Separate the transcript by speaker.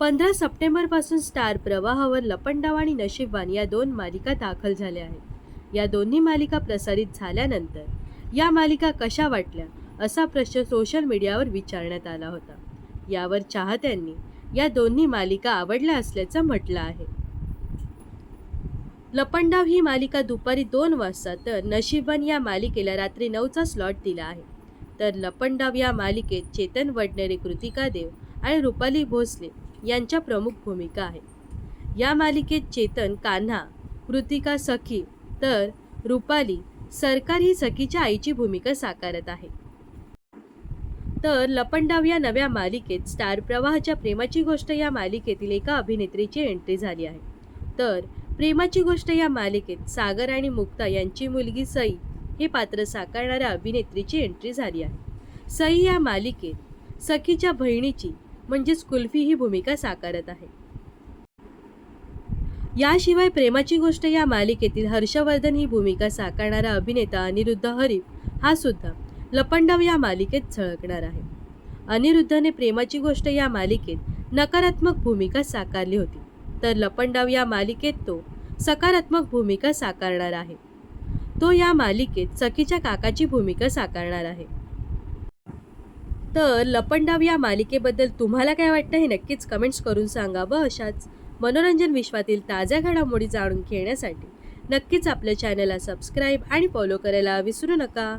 Speaker 1: पंधरा सप्टेंबरपासून स्टार प्रवाहावर लपंडाव आणि नशीबवान या दोन मालिका दाखल झाल्या आहेत. या दोन्ही मालिका प्रसारित झाल्यानंतर या मालिका कशा वाटल्या असा प्रश्न सोशल मीडियावर विचारण्यात आला होता. यावर चाहत्यांनी या दोन्ही मालिका आवडल्या असल्याचं म्हटलं आहे. लपंडाव ही मालिका दुपारी दोन वाजता तर नशीबवान या मालिकेला रात्री नऊचा स्लॉट दिला आहे. तर लपंडाव या मालिकेत चेतन वडनेरे कृतिका देव आणि रुपाली भोसले यांच्या प्रमुख भूमिका आहेत या मालिकेत चेतन कान्हा कृतिका सखी तर रुपाली सरकार ही सखीच्या आईची भूमिका साकारत आहे. तर लपंडाव या नव्या मालिकेत स्टार प्रवाहाच्या प्रेमाची गोष्ट या मालिकेतील एका अभिनेत्रीची एंट्री झाली आहे. तर प्रेमाची गोष्ट या मालिकेत सागर आणि मुक्ता यांची मुलगी सई हे पात्र साकारणाऱ्या अभिनेत्रीची एंट्री झाली आहे. सई या मालिकेत सखीच्या बहिणीची म्हणजेच कुल्फी ही भूमिका साकारत आहे. याशिवाय प्रेमाची गोष्ट या मालिकेतील हर्षवर्धन ही भूमिका साकारणारा अभिनेता अनिरुद्ध हरीफ हा सुद्धा लपंडाव या मालिकेत झळकणार आहे. अनिरुद्धने प्रेमाची गोष्ट या मालिकेत नकारात्मक भूमिका साकारली होती. तर लपंडाव या मालिकेत तो सकारात्मक भूमिका साकारणार आहे. तो या मालिकेत सखीच्या काकाची भूमिका साकारणार आहे. तर लपंडाव या मालिकेबद्दल तुम्हाला काय वाटतं हे नक्कीच कमेंट्स करून सांगा व अशाच मनोरंजन विश्वातील ताज्या घडामोडी जाणून घेण्यासाठी नक्कीच आपल्या चॅनलला सबस्क्राईब आणि फॉलो करायला विसरू नका.